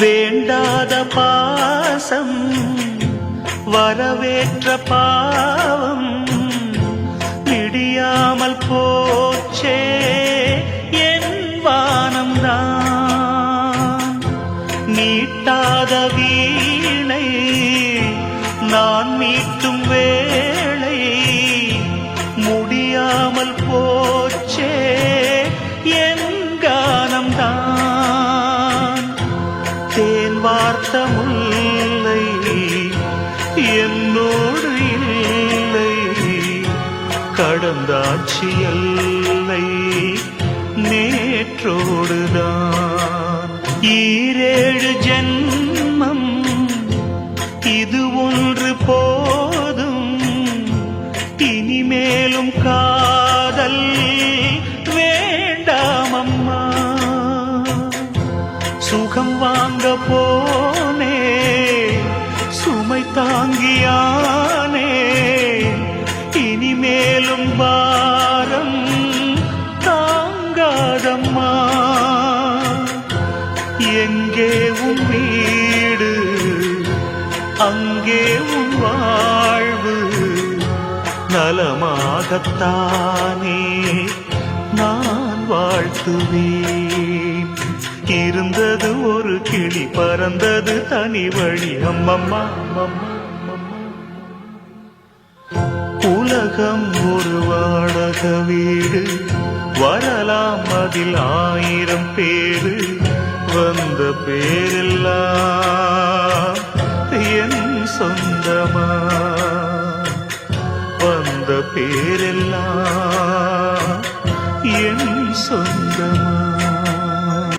வேண்டாத பாசம் வரவேற்ற பாவம் விடியாமல் போச்சே என் வானம்தான். நீட்டாத வீணை நான் மீட்டும் வேளை முடியாமல் போ தேன் முல்லை என்னோடு இல்லை. கடந்தாட்சி எல்லை நேற்றோடுதான். ஈரேழு ஜென்மம். இது ஒன்று போதும். இனிமேலும் காதல் வேண்டாம் அம்மா சுகம் வாங்க போ தாங்கியானே இனிமேலும் பாரம் தாங்காதம்மா. எங்கே உன் வீடு? அங்கே உன் வாழ்வு? நலமாகத்தானே நான் வாழ்த்துவேன். இருந்தது ஒரு கிளி பறந்தது தனி வழி. அம்மம்மா அம்மம்மா. உலகம் ஒரு வாடக வீடு. வரலாம் அதில் ஆயிரம் பேரு. வந்த பேரெல்லாம் என் சொந்தமா? வந்த பேரெல்லாம் என் சொந்தமா?